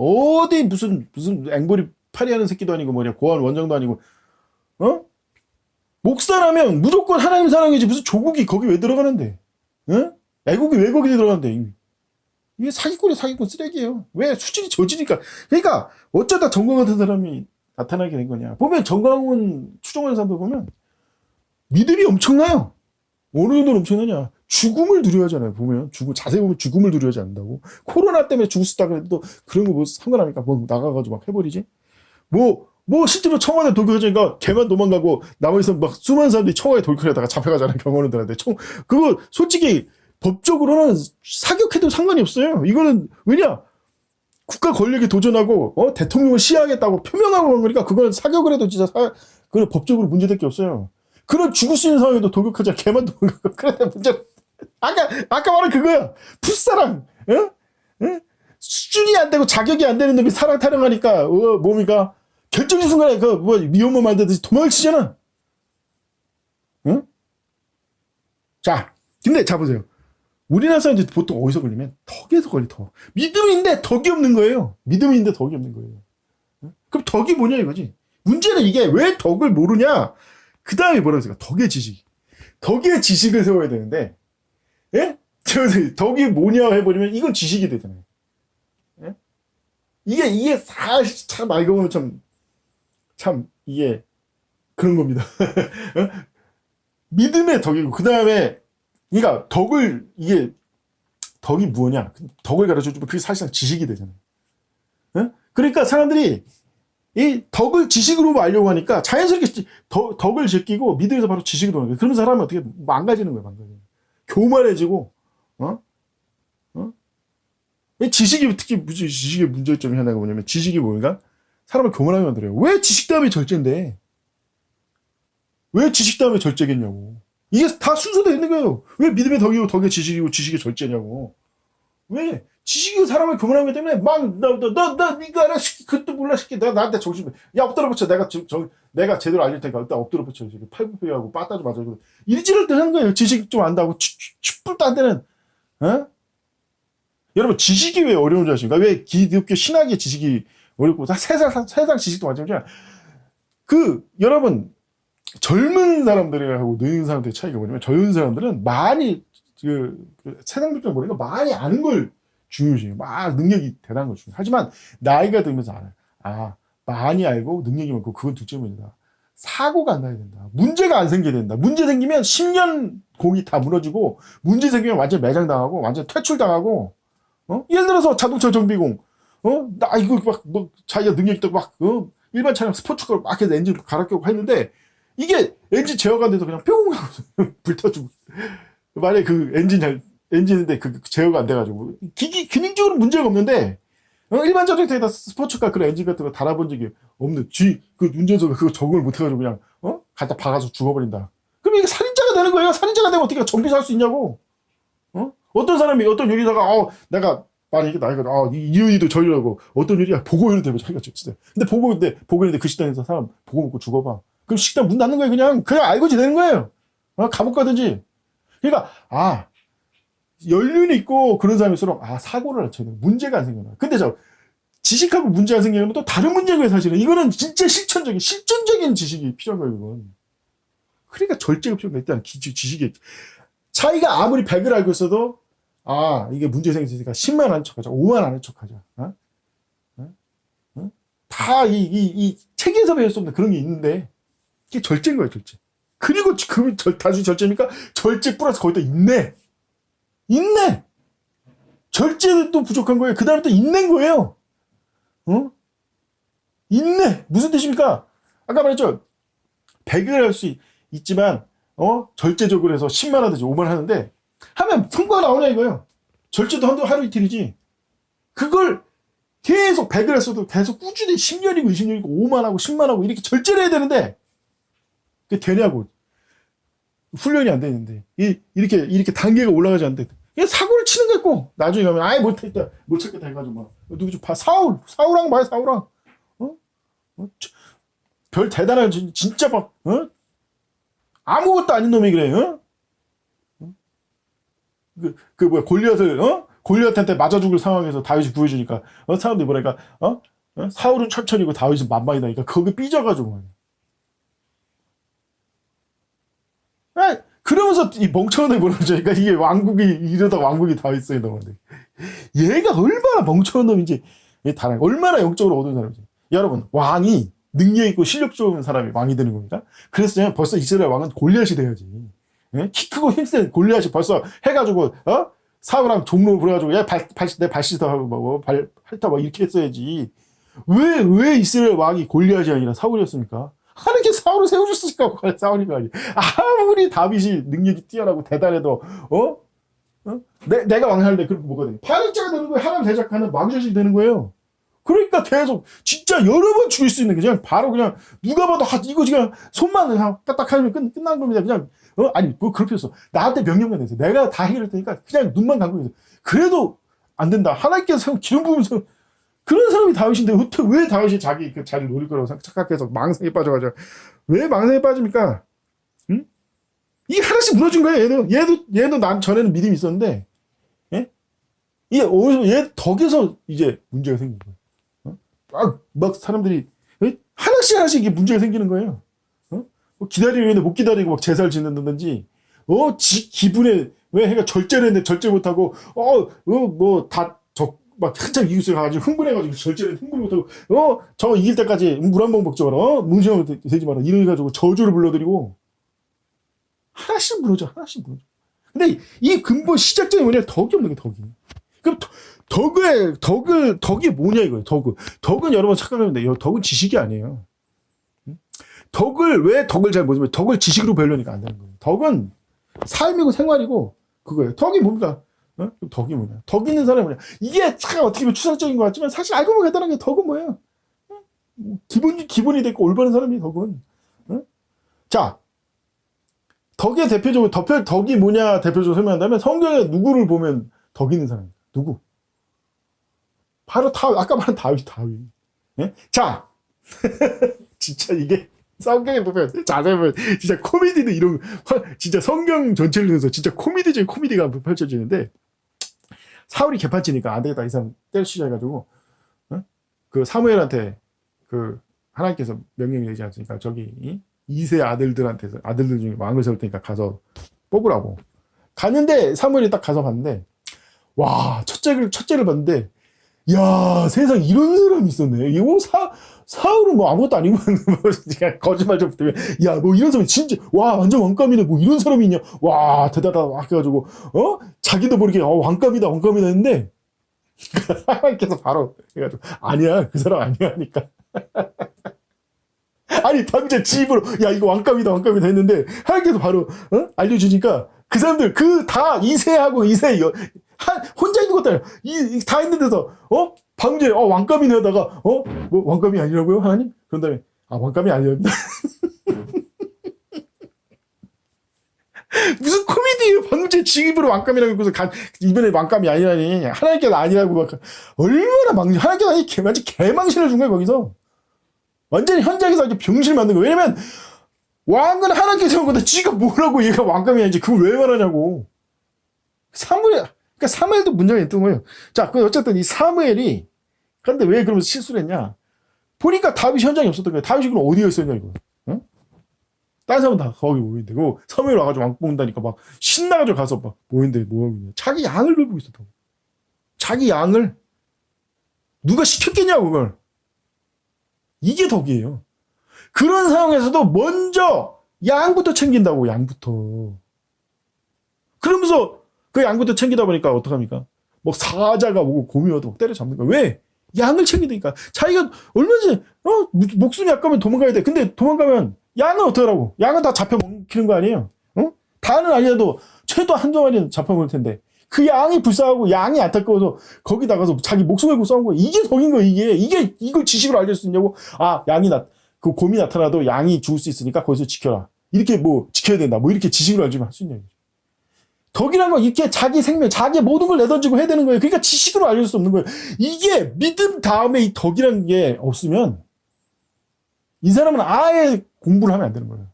어디 무슨 무슨 앵벌이 파리하는 새끼도 아니고 뭐냐 고아원 원장도 아니고 어? 목사라면 무조건 하나님 사랑이지 무슨 조국이 거기 왜 들어가는데? 어? 애국이 왜 거기 들어가는데 이게 사기꾼이 사기꾼 쓰레기예요. 왜 수준이 저지니까. 그러니까 어쩌다 정광 같은 사람이 나타나게 된 거냐. 보면 정광훈 추종하는 사람들 보면 믿음이 엄청나요. 어느 정도로 엄청나냐 죽음을 두려워하잖아요 보면. 죽음 자세히 보면 죽음을 두려워하지 않는다고. 코로나 때문에 죽을 수 있다 그래도 그런 거 뭐 상관합니까? 뭐 나가가지고 막 해버리지? 뭐뭐 실제로 청와대 돌격하니까 걔만 도망가고 나머지 막 수많은 사람들이 청와대 돌격하다가 잡혀가잖아요 경호원들한테 청 그거 솔직히 법적으로는 사격해도 상관이 없어요. 이거는 왜냐? 국가 권력에 도전하고 어? 대통령을 시해하겠다고 표명하고 한 거니까 그건 사격을 해도 진짜 사, 그건 법적으로 문제될 게 없어요. 그런 죽을 수 있는 상황에도 돌격하자 걔만 도망가고. 그런데 문제 아까 아까 말한 그거야. 풋사랑 응? 응? 수준이 안 되고 자격이 안 되는 놈이 사랑 타령하니까 어 뭡니까? 결정적 순간에 그뭐 미혼모 만들듯이 도망을 치잖아. 응? 자 근데 자 보세요. 우리나라 사람들이 보통 어디서 걸리면 덕에서 걸리 덕 믿음인데 덕이 없는 거예요. 믿음인데 덕이 없는 거예요. 응? 그럼 덕이 뭐냐 이거지? 문제는 이게 왜 덕을 모르냐? 그 다음에 뭐라고 했을까 덕의 지식 덕의 지식을 세워야 되는데 예? 저 덕이 뭐냐 해버리면 이건 지식이 되잖아요. 예? 이게 이게 사실 참 알고 보면 참 참 이게 그런 겁니다. 어? 믿음의 덕이고 그 다음에 그러니까 덕을 이게 덕이 뭐냐 덕을 가르쳐 주면 그게 사실상 지식이 되잖아요. 예? 그러니까 사람들이 이 덕을 지식으로 알려고 하니까 자연스럽게 덕, 덕을 제끼고 믿음에서 바로 지식으로 하는 거예요. 그런 사람은 어떻게 망가지는 거예요, 망가지는. 교만해지고, 어? 어? 이 지식이 특히 무슨 지식의 문제점이 하나가 뭐냐면 지식이 뭐니까 사람을 교만하게 만들어요. 왜 지식 다음에 절제인데? 왜 지식 다음에 절제겠냐고. 이게 다 순서되어 있는 거예요. 왜 믿음의 덕이고 덕의 지식이고 지식의 절제냐고. 왜? 지식이 사람을 교만하기 때문에 막, 너, 너, 너, 너, 니가 알아, 시키, 그것도 몰라, 시키. 내가 나한테 정신, 야, 엎드려 붙여. 내가, 저, 저, 내가 제대로 알릴 테니까 일단 엎드려 붙여. 이렇게 팔굽혀하고 빠따지 맞아. 일지를 때 하는 거예요. 지식 좀 안다고. 춥불도 안 되는, 어? 여러분, 지식이 왜 어려운 줄 아십니까? 왜 기독교 신학의 지식이 어렵고, 다 세상, 세상 지식도 마찬가지야. 그, 여러분, 젊은 사람들하고 늙은 사람들의 차이가 뭐냐면, 젊은 사람들은 많이, 그, 그 세상 물정 모르니까 많이 아는 걸 중요시해요. 막 능력이 대단한 걸 중요해요. 하지만, 나이가 들면서 알아요. 아, 많이 알고 능력이 많고, 그건 둘째입니다. 사고가 안 나야 된다. 문제가 안 생겨야 된다. 문제 생기면 10년 공이 다 무너지고, 문제 생기면 완전 매장당하고, 완전 퇴출당하고, 어? 예를 들어서 자동차 정비공, 어? 나 이거 막, 뭐, 자기가 능력 있다고 막, 어? 일반 차량 스포츠카로 막 해서 엔진 갈아 껴고 했는데, 이게 엔진 제어가 안 돼서 그냥 뿅! 하고 불타주고. 만약에 그 엔진 잘, 엔진인데 그 제어가 안 돼가지고. 기기, 기능적으로 문제가 없는데, 어? 일반 자동차에다 스포츠카 그런 엔진 같은 거 달아본 적이 없는 쥐, 그 운전수가 그거 적응을 못해가지고 그냥, 어? 갖다 박아서 죽어버린다. 그럼 이게 살인자가 되는 거예요. 살인자가 되면 어떻게 정비사 할수 있냐고. 어? 어떤 사람이, 어떤 요리사가, 어, 내가, 만약에 나이가, 아, 이 요리도 저리라고, 어떤 요리야, 보고 요리 되면 자기가 진짜. 근데 보고인데, 보고인데 그 식당에서 사람 보고 먹고 죽어봐. 그럼 식당 문 닫는 거예요. 그냥, 그냥 알고 지내는 거예요. 어? 감옥 가든지. 그러니까, 아, 연륜이 있고 그런 사람일수록, 아, 사고를 안 쳐요. 문제가 안 생겨나. 근데 저, 지식하고 문제가 생기면 또 다른 문제인 거예요, 사실은. 이거는 진짜 실천적인, 실전적인 지식이 필요한 거예요, 이건. 그러니까 절제가 필요한 거예요. 일단 기, 지식이. 차이가 아무리 100을 알고 있어도, 아, 이게 문제 생겼으니까 10만 아는 척 하자. 5만 아는 척 하자. 어? 어? 어? 다 이, 이, 이 책에서 없는 그런 게 있는데, 이게 절제인 거예요, 절제. 그리고 그 절, 단순히 절제입니까? 절제 플러스 거기다 인내. 인내! 절제는 또 부족한 거예요. 그 다음에 또 인내인 거예요. 어? 인내! 무슨 뜻입니까? 아까 말했죠? 100을 할 수 있지만, 어? 절제적으로 해서 10만 하든지 5만 하는데, 하면 성과가 나오냐 이거예요. 절제도 한두 하루 이틀이지. 그걸 계속 100을 했어도 계속 꾸준히 10년이고 20년이고 5만 하고 10만 하고 이렇게 절제를 해야 되는데, 그게 되냐고. 훈련이 안 되는데. 이, 이렇게, 이렇게 단계가 올라가지 않는데. 사고를 치는 거 있고, 나중에 가면, 아예 못했다, 못 찾겠다 해가지고 막, 누구 좀 봐. 사울, 사우랑 봐요, 사우랑. 어? 어? 저, 별 대단한, 진- 진짜 막, 어? 아무것도 아닌 놈이 그래, 어? 그, 그 뭐야, 골리앗을, 어? 골리앗한테 맞아 죽을 상황에서 다윗이 구해주니까 어, 사람들이 뭐랄까 어? 어? 사울은 천천히고 다윗은 만만이다니까 거기 삐져가지고 말이야. 아, 그러면서 이 멍청한 애 뭐라 그러죠? 그러니까 이게 왕국이 이러다 왕국이 다윗에 넘어데 얘가 얼마나 멍청한 놈인지 얘다 얼마나 영적으로 어두운 사람인지 여러분 왕이 능력 있고 실력 좋은 사람이 왕이 되는 겁니까? 그랬으면 벌써 이스라엘 왕은 골리앗이 돼야지. 예? 키 크고 힘센 골리앗이 벌써 해가지고 어 사울랑 종로 불어가지고 야발내 발시다 하고 뭐발 핥다 막 이렇게 했어야지. 왜 왜 이스라엘 왕이 골리앗이 아니라 사울이었습니까? 하나님께 사울을 세우셨으니까 사울이가 아니. 아무리 다윗이 능력이 뛰어나고 대단해도 어? 어? 내, 내가 왕할래 그렇게 뭐가 돼? 파력자가 되는 거예요. 하나님 대적하는 왕자식이 되는 거예요. 그러니까 계속 진짜 여러 번 죽일 수 있는 게 그냥 바로 그냥 누가 봐도 하, 이거 그냥 손만 그냥 까딱 하면 끝, 끝난 겁니다. 그냥 어 아니 뭐 그렇게 했어. 나한테 명령만 내세요. 내가 다 해결할 테니까 그냥 눈만 감고 있어. 그래도 안 된다. 하나님께서 기름 부으면서 그런 사람이 다윗인데 어떻게 왜 다윗이 자기 그 자리를 노릴 거라고 착각해서 망상에 빠져가지고 왜 망상에 빠집니까? 응? 이게 하나씩 무너진 거예요. 얘도 얘도 얘도 난 전에는 믿음이 있었는데, 예? 이게 어디서 얘 덕에서 이제 문제가 생긴 거예요. 어? 막, 막 사람들이 예? 하나씩 하나씩 이게 문제가 생기는 거예요. 어? 뭐 기다리는데 못 기다리고 막 제사를 지낸다든지, 어, 지 기분에 왜 해가 절제를 했는데 절제 못하고, 어, 어, 뭐다적 막 한참 이웃에 가가지고 흥분해가지고 절제를 흥분 못하고, 어, 저거 이길 때까지 물 한 번 먹지 마라, 어, 문신하면 되지 마라, 이래가지고 저주를 불러드리고, 하나씩 무너져, 하나씩 무너져. 근데 이 근본 시작점이 뭐냐? 덕이 없는 게 덕이. 그럼 덕- 덕을, 덕을, 덕이 뭐냐 이거예요, 덕은. 덕은 여러분 착각하면 돼요. 덕은 지식이 아니에요. 응? 덕을, 왜 덕을 잘 모르면 덕을 지식으로 배우려니까 안 되는 거예요. 덕은 삶이고 생활이고 그거예요. 덕이 뭡니까? 어? 덕이 뭐냐? 덕 있는 사람이 뭐냐? 이게 참 어떻게 보면 추상적인 것 같지만 사실 알고 보면 간단한 게 덕은 뭐예요? 어? 뭐 기본이, 기본이 됐고 올바른 사람이 덕은. 어? 자, 덕의 대표적으로 덕, 덕이 뭐냐 대표적으로 설명한다면 성경에 누구를 보면 덕 있는 사람입니다. 누구? 바로 다 아까 말한 다윗 다윗. 예? 자, 진짜 이게 성경에 보면 자세히 보면 진짜 코미디도 이런 화- 진짜 성경 전체를 통해서 진짜 코미디적인 코미디가 펼쳐지는데 사울이 개판치니까 안 되겠다 이 사람 때리시자 해가지고 어? 그 사무엘한테 그 하나님께서 명령 내지 않습니까? 저기 이? 이세 아들들한테서 아들들 중에 왕을 세울 테니까 가서 뽑으라고 갔는데 사무엘이 딱 가서 봤는데 와 첫째를 첫째를 봤는데 야 세상 이런 사람이 있었네. 이거 사 사울은 뭐 아무것도 아니고 뭐 거짓말 좀 때문에 야뭐 이런 사람이 진짜 와 완전 왕감이네. 뭐 이런 사람이 있냐? 와 대단하다. 막 해가지고 어? 자기도 모르게 어 왕감이다 왕감이다 했는데 하나님께서 바로 해가지고 아니야 그 사람 아니야 하니까. 아니 지 입으로 야 이거 왕감이다 왕감이다 했는데 하나님께서 바로 어? 알려주니까 그 사람들 그 다 이세하고 이세 여, 한 혼자 있는 것도 아니야 이다 있는 데서 어? 방제 어 왕감이네 하다가 어? 뭐 왕감이 아니라고요 하나님? 그런 다음에 아 왕감이 아니랍니다 무슨 코미디예요 방제 지 입으로 왕감이라고 해서 간 이번에 왕감이 아니라니. 하나님께서 아니라고 막 얼마나 망 하나님께서 아니 개 완전 개망신을 준 거야 거기서. 완전히 현장에서 아주 병신을 만든 거야. 왜냐면 왕은 하나님께서 한 건데 지가 뭐라고 얘가 왕감이 아니지? 그걸 왜 말하냐고. 사무엘 그러니까 사무엘도 문제가 있던 거예요. 자, 그 어쨌든 이 사무엘이 그런데 왜 그러면서 실수를 했냐? 보니까 다윗이 현장에 없었던 거야. 다윗이 그럼 어디에 있었냐 이거. 응? 다른 사람은 다 거기 모이는데 그 사무엘 와가지고 왕 뽑는다니까 막 신나가지고 가서 막 뭐하고 있냐. 자기 양을 돌보고 있었다고. 자기 양을 누가 시켰겠냐고 그걸. 이게 덕이에요. 그런 상황에서도 먼저 양부터 챙긴다고, 양부터. 그러면서 그 양부터 챙기다 보니까 어떡합니까? 뭐 사자가 오고 곰이 와도 막 때려잡는 거야. 왜? 양을 챙기니까. 자기가 얼마 전에, 어, 목- 목숨이 아까면 도망가야 돼. 근데 도망가면 양은 어떡하라고? 양은 다 잡혀 먹히는 거 아니에요? 어? 다는 아니라도 최소 한두 마리는 잡혀 먹을 텐데. 그 양이 불쌍하고 양이 안타까워서 거기 나가서 자기 목숨 걸고 싸운 거야. 이게 덕인 거야, 이게. 이게, 이걸 지식으로 알릴 수 있냐고. 아, 양이 나, 그 곰이 나타나도 양이 죽을 수 있으니까 거기서 지켜라. 이렇게 뭐, 지켜야 된다. 뭐, 이렇게 지식으로 알지만 할 수 있냐. 덕이란 건 이렇게 자기 생명, 자기 모든 걸 내던지고 해야 되는 거예요. 그러니까 지식으로 알릴 수 없는 거예요. 이게 믿음 다음에 이 덕이라는 게 없으면 이 사람은 아예 공부를 하면 안 되는 거예요.